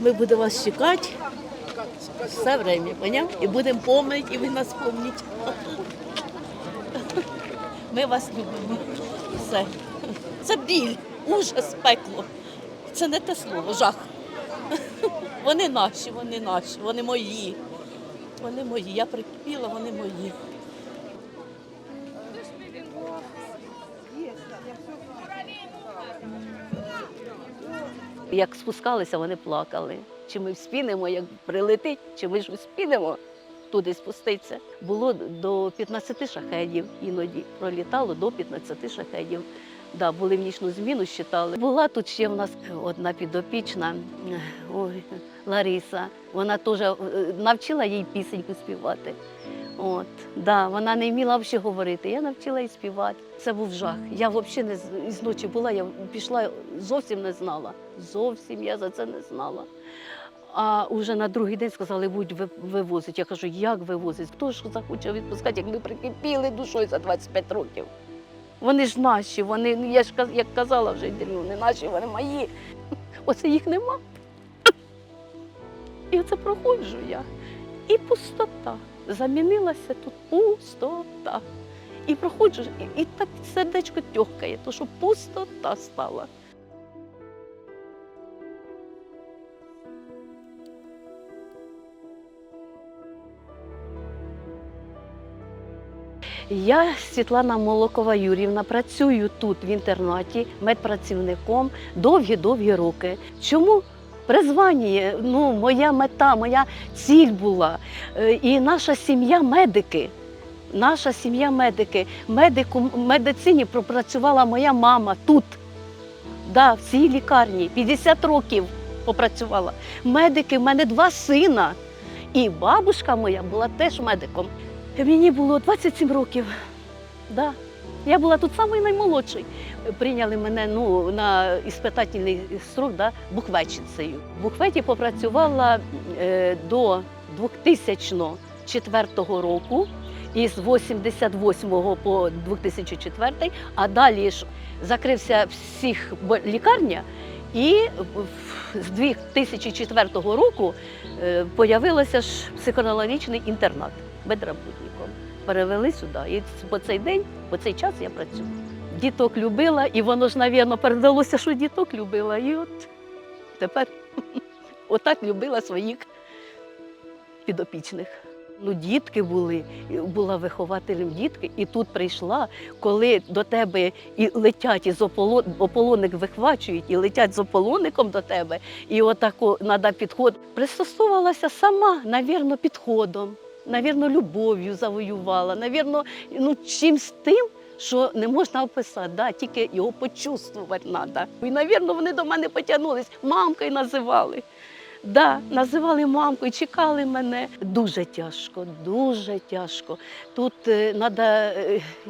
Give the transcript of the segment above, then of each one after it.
Ми будемо вас чекати все время, поняв? І будемо пам'ятати, і ви нас пам'ятаєте. Ми вас любимо. Все. Це біль, ужас, пекло. Це не те слово, жах. Вони наші, вони наші, вони мої. Вони мої. Я прикипіла, вони мої. Як спускалися, вони плакали. Чи ми вспінемо, як прилетить, чи ми ж вспінемо туди спуститися. Було до 15 шахедів іноді. Пролітало до 15 шахедів. Да, були в нічну зміну, считали. Була тут ще в нас одна підопічна, ой, Лариса. Вона теж е, навчила їй пісеньку співати. От, да, вона не вміла взагалі говорити. Я навчила її співати. Це був жах. Я взагалі не з- ночі була, я пішла, зовсім не знала. Зовсім я за це не знала. А вже на другий день сказали, будь ви- вивозить. Я кажу, як вивозить? Хто ж захоче відпускати, як ми прикипіли душою за 25 років? Вони ж наші, вони, ну, я ж як казала вже інтерв'ю, не наші, вони мої. Оце їх нема. І оце проходжу я. І пустота. Замінилася тут пустота. І проходжу, і, і так сердечко тьохкає, то що пустота стала. Я Світлана Молокова Юрівна, працюю тут в інтернаті медпрацівником довгі-довгі роки. Чому? Призвання, ну, моя мета, моя ціль була. Е, І наша сім'я медики. Наша сім'я медики. Медику, в медицині пропрацювала моя мама тут, да, в цій лікарні. 50 років попрацювала. Медики, в мене два сина. І бабушка моя була теж медиком. Мені було 27 років. Да. Я була тут самий наймолодший. Прийняли мене ну, на іспитательний срок да, букветчицею. В букветі попрацювала е, до 2004 року, із 88 по 2004, а далі ж закрився всіх лікарня, і з 2004 року е, появився ж психоневрологічний інтернат медработником. Перевели сюди. І по цей день, по цей час я працюю. Діток любила, і воно ж, навірно, передалося, що діток любила. І от тепер отак любила своїх підопічних. Ну, дітки були, була вихователем дітки, і тут прийшла, коли до тебе і летять із ополон, ополоник вихвачують, і летять з ополоником до тебе, і отако треба підход. Пристосувалася сама, навірно, підходом, навірно, любов'ю завоювала, навірно, ну, чимсь тим, що не можна описати, да, тільки його почувствувати треба. І, навірно, вони до мене потягнулись, мамкою називали. Да, називали мамкою, чекали мене. Дуже тяжко, дуже тяжко. Тут треба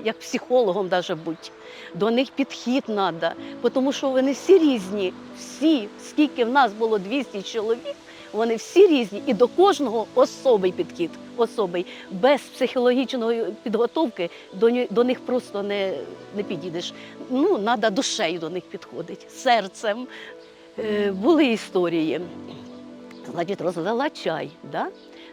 як психологом даже бути. До них підхід треба, тому що вони всі різні. Всі, скільки в нас було 200 чоловік, вони всі різні, і до кожного особий підхід. Особий. Без психологічної підготовки до, до них просто не, не підійдеш. Ну, треба душею до них підходити, серцем. Е, були історії. Значить, розвела чай, да?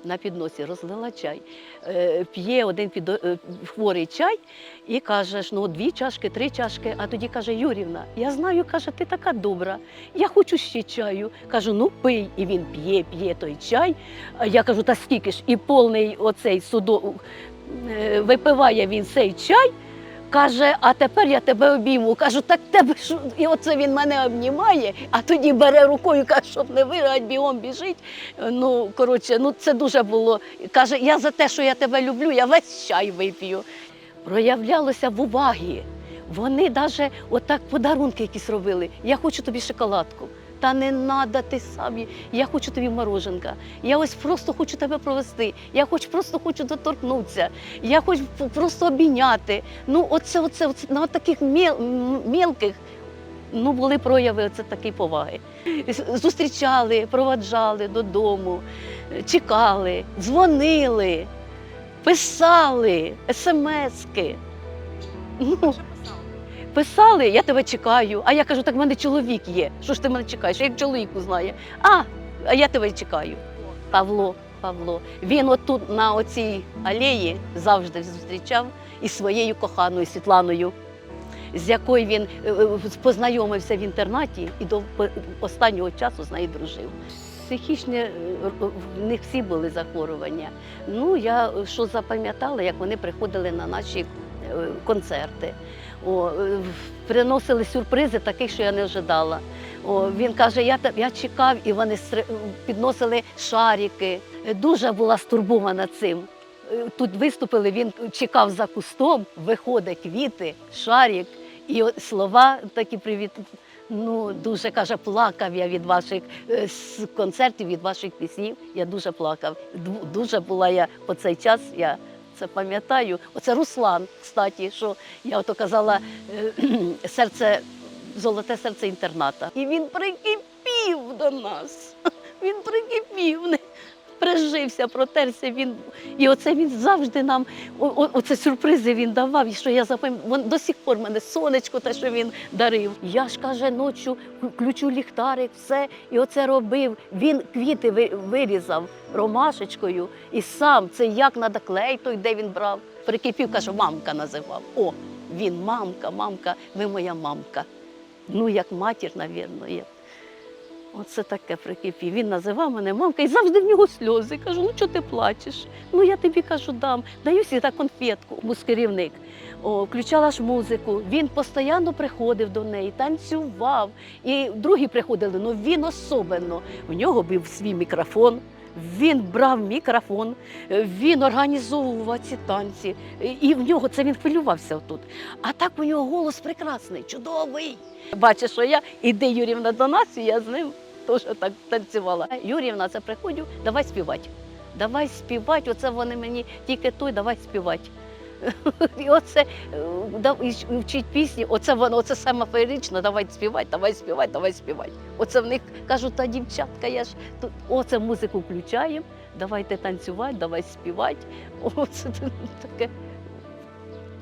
На підносі розлила чай. Е, п'є один підо... е, хворий чай і каже, ну дві чашки, три чашки. А тоді каже, Юрівна, я знаю, каже, ти така добра, я хочу ще чаю. Кажу, ну пий. І він п'є, п'є той чай. Я кажу, та скільки ж? І повний оцей судо... е, випиває він цей чай. Каже, а тепер я тебе обійму. Кажу, так тебе що? І оце він мене обнімає, а тоді бере рукою, каже, щоб не виграти, бігом біжить. Ну, коротше, ну це дуже було. Каже, я за те, що я тебе люблю, я весь чай вип'ю. Проявлялося в увагі. Вони навіть отак подарунки якісь робили. Я хочу тобі шоколадку. Та не треба ти самі. Я хочу тобі мороженка. Я ось просто хочу тебе провести. Я хоч просто хочу доторкнутися. Я хочу просто обійняти. Ну, оце, оце, оце на таких міл, м- мілких ну, були прояви оце такої поваги. Зустрічали, проваджали додому, чекали, дзвонили, писали, смски. Ну, писали, я тебе чекаю. А я кажу, так в мене чоловік є. Що ж ти мене чекаєш? Як чоловік узнає? А, а я тебе чекаю. Павло, Павло. Він отут на оцій алеї завжди зустрічав із своєю коханою Світланою, з якою він е, е, познайомився в інтернаті і до останнього часу з нею дружив. Психічні е, них всі були захворювання. Ну, я е, що запам'ятала, як вони приходили на наші концерти. О, е, приносили сюрпризи, таких, що я не ожидала. О, він каже, я, я чекав, і вони стри- підносили шарики. Е, Дуже була стурбована цим. Е, Тут виступили, він чекав за кустом, виходить квіти, шарик, і от слова такі привіт. Ну, дуже каже, плакав я від ваших е, концертів, від ваших піснів. Я дуже плакав. Дуже була я по цей час. Я це пам'ятаю. Оце Руслан, кстати, що я ото казала е, серце, золоте серце інтерната. І він прикипів до нас. Він прикипів. Прижився, протерся він. І оце він завжди нам, о- оце сюрпризи він давав. І що я запам'ятаю, до сих пор мене сонечко, те, що він дарив. Я ж каже, ночі включу ліхтарик, все, і оце робив. Він квіти вирізав ромашечкою і сам це як треба клей, той де він брав. Прикипів, каже, мамка називав. О, він мамка, мамка, ви моя мамка. Ну, як матір, навірно, є. Оце таке прикипів. Він називав мене мамка і завжди в нього сльози. Кажу, ну чого ти плачеш? Ну я тобі кажу, дам. Даю сюди конфетку. Мускерівник. О, включала ж музику. Він постійно приходив до неї, танцював. І другі приходили, ну він особливо. В нього був свій мікрофон. Він брав мікрофон, він організовував ці танці, і в нього це він хвилювався тут. А так у нього голос прекрасний, чудовий. Бачиш, що я іди Юрівна до нас, і я з ним теж так танцювала. Юрівна, це приходжу, давай співати. Давай співати, оце вони мені тільки той, давай співати. І оце е, вчить пісні, оце воно, оце саме феєрично, давай співати, давай співати, давай співати. Оце в них кажуть, та дівчатка, я ж тут оце музику включаємо, давайте танцювати, давай співати. Оце таке.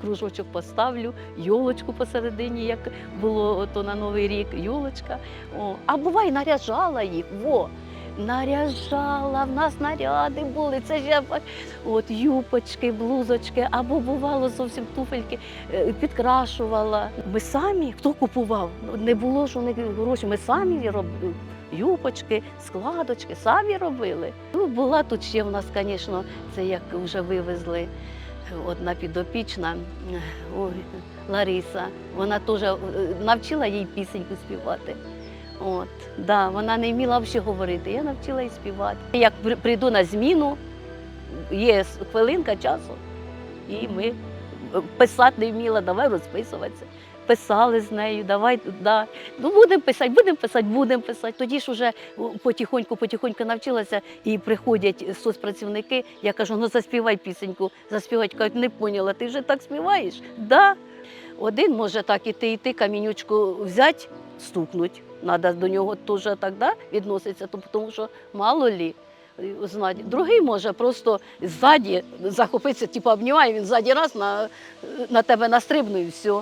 Кружочок поставлю, йолочку посередині, як було то на Новий рік, йолочка. О, а буває, наряжала їх. Во. Наряжала, в нас наряди були. Це ж я от юпочки, блузочки, або бувало зовсім туфельки, е, підкрашувала. Ми самі, хто купував? Не було ж у них грошей. Ми самі робили. Юпочки, складочки, самі робили. Ну, була тут ще в нас, звісно, це як вже вивезли одна підопічна ой, Лариса. Вона теж е, навчила їй пісеньку співати. От, да, вона не вміла взагалі говорити. Я навчила її співати. Як прийду на зміну, є хвилинка часу, і ми е, писати не вміла, давай розписуватися. Писали з нею, давай да. Ну, будемо писати, будемо писати, будемо писати. Тоді ж вже потихоньку, потихоньку навчилася і приходять соцпрацівники. Я кажу, ну заспівай пісеньку, заспівати. Кажуть, не поняла, ти вже так співаєш? Да. Один може так іти, іти, камінючку взяти, стукнуть. Треба до нього теж так да, відноситися, тому що мало лі. е, знати. Другий може просто ззаді захопитися, типу обнімає, він ззаді раз на, на тебе настрибнув і все.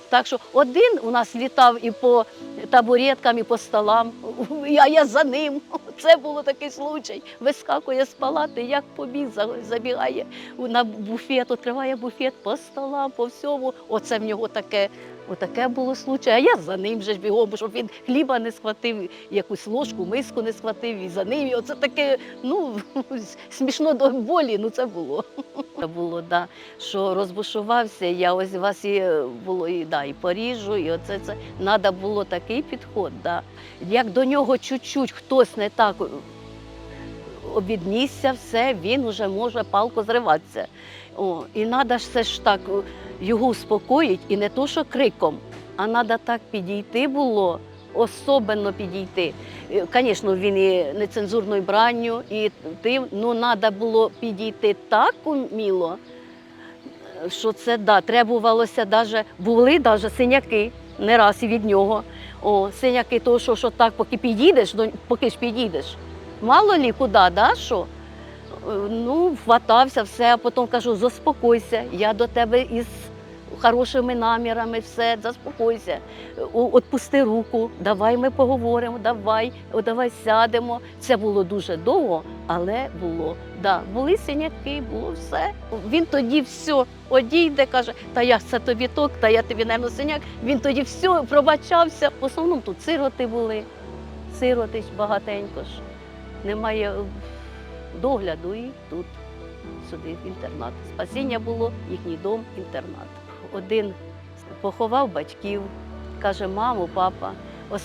Так що один у нас літав і по табуреткам, і по столам, а я за ним. Це було такий случай. Вискакує з палати, як побіг, забігає на буфет, відкриває буфет по столам, по всьому. Оце в нього таке. Отаке було случай, а я за ним же ж бігом, щоб він хліба не схватив, якусь ложку, миску не схватив, і за ним. І оце таке, ну, смішно до болі, ну це було. Це було, да, що розбушувався, я ось у вас і було і, да, і поріжу, і оце це. Надо було такий підход. Да. Як до нього чуть-чуть хтось не так е, обіднісся, все, він вже може палко зриватися. О, і треба все ж так е, його успокоїти, і не то, що криком, а треба так підійти було, особенно підійти. Звісно, він і нецензурною бранню, і тим, ну треба було підійти так уміло, що це да, требувалося даже, були даже синяки, не раз і від нього. О, синяки, то що, що так, поки підійдеш, поки ж підійдеш. Мало лі куди, да, що? Е, Ну, хватався, все, а потім кажу, заспокойся, я до тебе із хорошими намірами, все, заспокойся, отпусти руку, давай ми поговоримо, давай, давай сядемо. Це було дуже довго, але було. Да, були синяки, було все. Він тоді все одійде, каже, та я це тобі ток, та я тобі не синяк. Він тоді все пробачався. В основному тут сироти були, сироти багатенько ж. Немає е, догляду і тут сюди інтернат. Спасіння було, їхній дом, інтернат. Один поховав батьків, каже, мамо, папа,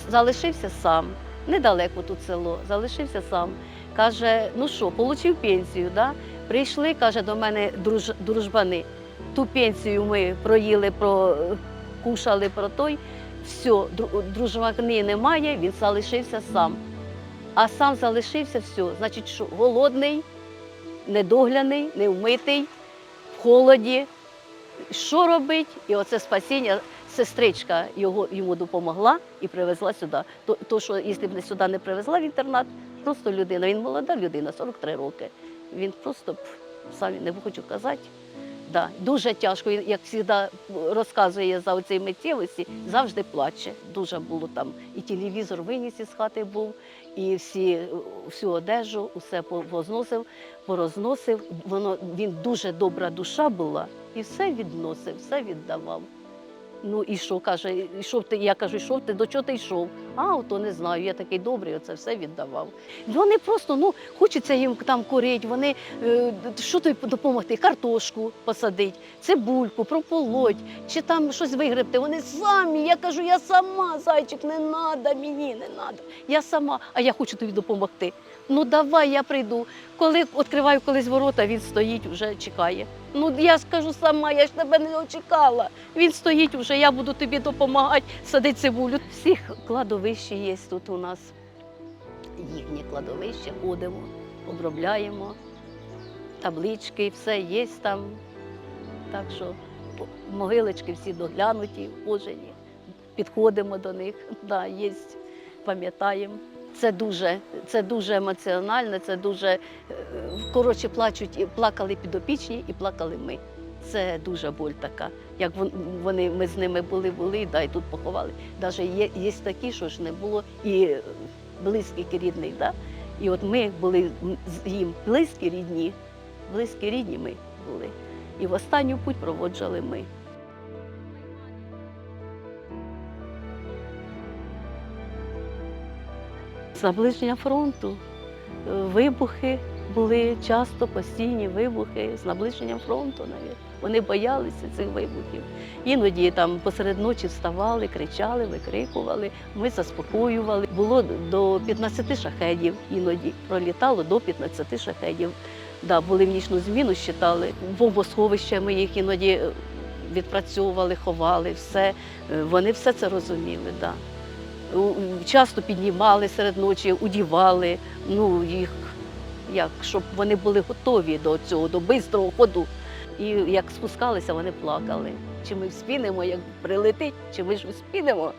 залишився сам. Недалеко тут село, залишився сам. Каже, ну що, отримав пенсію, да? прийшли, каже, до мене друж, дружбани. Ту пенсію ми проїли, прокушали про той. Все, дружбани немає, він залишився сам. А сам залишився все. Значить, що голодний, недогляний, невмитий, в холоді. Що робить? І оце спасіння, сестричка його, йому допомогла і привезла сюди. То, то, що якщо б не сюди не привезла в інтернат, просто людина, він молода людина, 43 роки. Він просто сам не хочу казати. Да, дуже тяжко, Він, як завжди розказує за оцій миттєвості, завжди плаче. Дуже було там. І телевізор виніс із хати був, і всі, всю одежу, усе позносив, порозносив. Воно, він дуже добра душа була і все відносив, все віддавав. Ну і що каже, йшов ти? Я кажу, йшов ти, до чого ти йшов? А, ото не знаю, я такий добрий, оце все віддавав. Вони просто ну, хочеться їм там курити, вони е, що тобі допомогти? Картошку посадити, цибульку, прополоть, чи там щось вигребти. Вони самі. Я кажу, я сама, зайчик, не треба мені, не треба. Я сама, а я хочу тобі допомогти. Ну давай я прийду. Коли відкриваю колись ворота, він стоїть, вже чекає. Ну я скажу сама, я ж тебе не очекала. Він стоїть вже, я буду тобі допомагати, садити цибулю. Всіх кладовища є тут у нас. Їхнє кладовище, ходимо, обробляємо, таблички, все є там. Так що могилочки всі доглянуті, вхожені, підходимо до них, да, є, пам'ятаємо. Це дуже, це дуже емоціонально, це дуже е, коротше плачуть, і плакали підопічні і плакали ми. Це дуже боль така. Як вони, ми з ними були, були, да, і тут поховали. Навіть є, є такі, що ж не було і близьких і рідних. Да? І от ми були їм близькі рідні, близькі рідні ми були. І в останню путь проводжали ми. Наближення фронту е, вибухи були часто постійні вибухи з наближенням фронту навіть. Вони боялися цих вибухів. Іноді там посеред ночі вставали, кричали, викрикували. Ми заспокоювали. Було до 15 шахедів іноді. Пролітало до 15 шахедів. Да, були в нічну зміну, щитали. Бомбосховища ми їх іноді е, відпрацьовували, ховали, все. Е, Вони все це розуміли. Да. Часто піднімали серед ночі, удівали, ну їх як, щоб вони були готові до цього, до бистрого ходу. І як спускалися, вони плакали. Чи ми вспінемо, як прилетить, чи ми ж вспінемо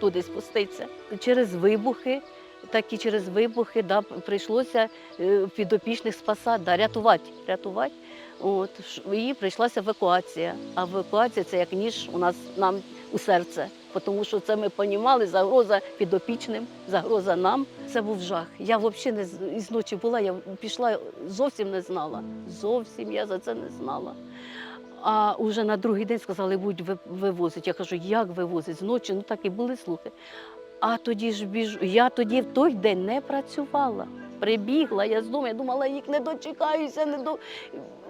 туди спуститися. Через вибухи, так і через вибухи, да, прийшлося е, підопічних спасати, да, рятувати. рятувати. От, і прийшлася евакуація. А евакуація це як ніж у нас нам у серце. Тому що це ми понімали, загроза підопічним, загроза нам. Це був жах. Я взагалі не із ночі була, я пішла, зовсім не знала. Зовсім я за це не знала. А вже на другий день сказали, будь ви- вивозить. Я кажу, як вивозить? З ночі, ну так і були слухи. А тоді ж біжу. Я тоді в той день не працювала. Прибігла, я з дому, я думала, їх не дочекаюся, не до...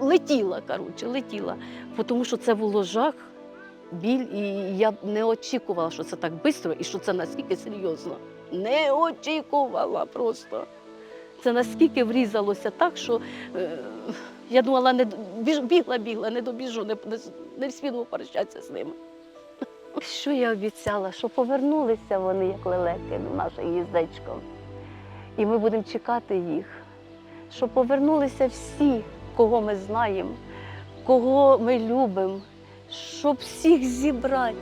летіла, коротше, летіла. Тому що це було жах, біль, і я не очікувала, що це так швидко і що це наскільки серйозно. Не очікувала просто. Це наскільки врізалося так, що е, я думала, не бігла, бігла, не добіжу, не, не, не встигну прощатися з ними. Що я обіцяла? Що повернулися вони, як лелеки, в наше гніздечко. І ми будемо чекати їх. Щоб повернулися всі, кого ми знаємо, кого ми любимо, щоб всіх зібрати,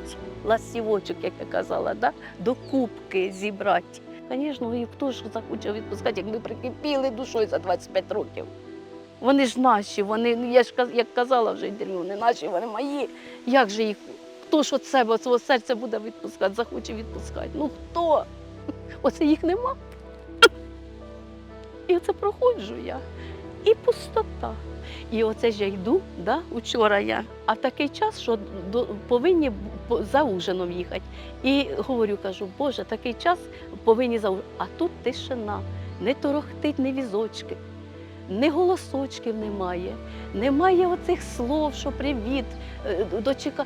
ластівочок, як я казала, да? до кубки зібрати. Звісно, і хто ж захоче відпускати, як ми прикипіли душою за 25 років. Вони ж наші, вони, ну, я ж як казала вже інтерв'ю, вони наші, вони мої. Як же їх? Хто ж від себе, свого серця буде відпускати, захоче відпускати? Ну хто? Оце їх нема. І оце проходжу я. І пустота. І оце ж я йду, да, учора я, а такий час, що до, повинні за ужином їхати. І говорю, кажу, Боже, такий час повинні за ужином. А тут тишина, не торохтить ні візочки, ні голосочків немає, немає оцих слов, що привіт, е, дочека.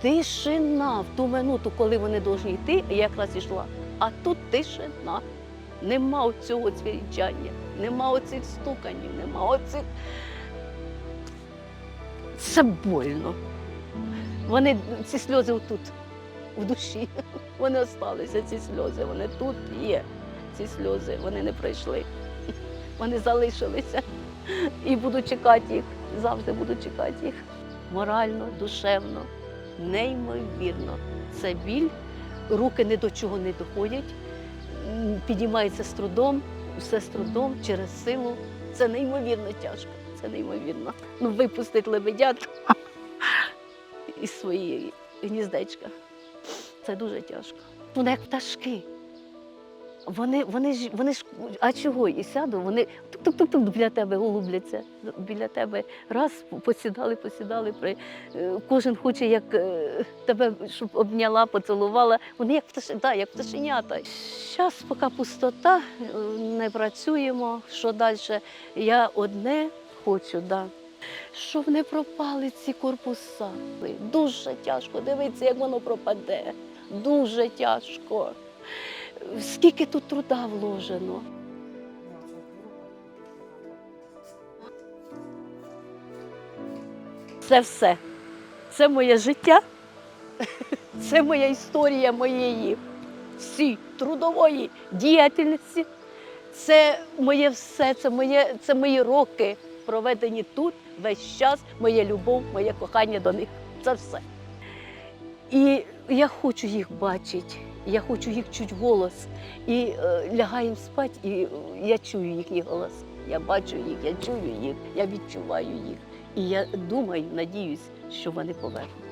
Тишина в ту минуту, коли вони повинні йти, я якраз йшла. А тут тишина. Нема оцього цвірінчання, нема оцих стуканів, нема оцих. Це больно. Вони, ці сльози отут, в душі. Вони осталися, ці сльози. Вони тут є. Ці сльози, вони не пройшли. Вони залишилися. І буду чекати їх. Завжди буду чекати їх. Морально, душевно, неймовірно. Це біль, руки ні до чого не доходять, підіймається з трудом, все з трудом, через силу. Це неймовірно тяжко. Це неймовірно. Ну, випустить лебедят із своєї гніздечка. Це дуже тяжко. Вони як пташки. Вони, вони ж, вони ж, а чого? І сяду, вони тук-тук-тук біля тебе голубляться. Біля тебе раз посідали, посідали. При, е, кожен хоче, як е, тебе, щоб обняла, поцілувала. Вони як пташи, да, як пташенята. Зараз, поки пустота, е, не працюємо. Що далі? Я одне хочу, да. щоб не пропали ці корпуса. Дуже тяжко дивитися, як воно пропаде. Дуже тяжко. Скільки тут труда вложено. Це все. Це моє життя, це моя історія моєї всі трудової діяльності. Це моє все, це, моє, це мої роки, проведені тут весь час, моя любов, моє кохання до них. Це все. І я хочу їх бачити, я хочу їх чути голос. І е, лягаємо спати, і е, я чую їхній голос. Я бачу їх, я чую їх, я відчуваю їх. І я думаю, надіюсь, що вони повернуться.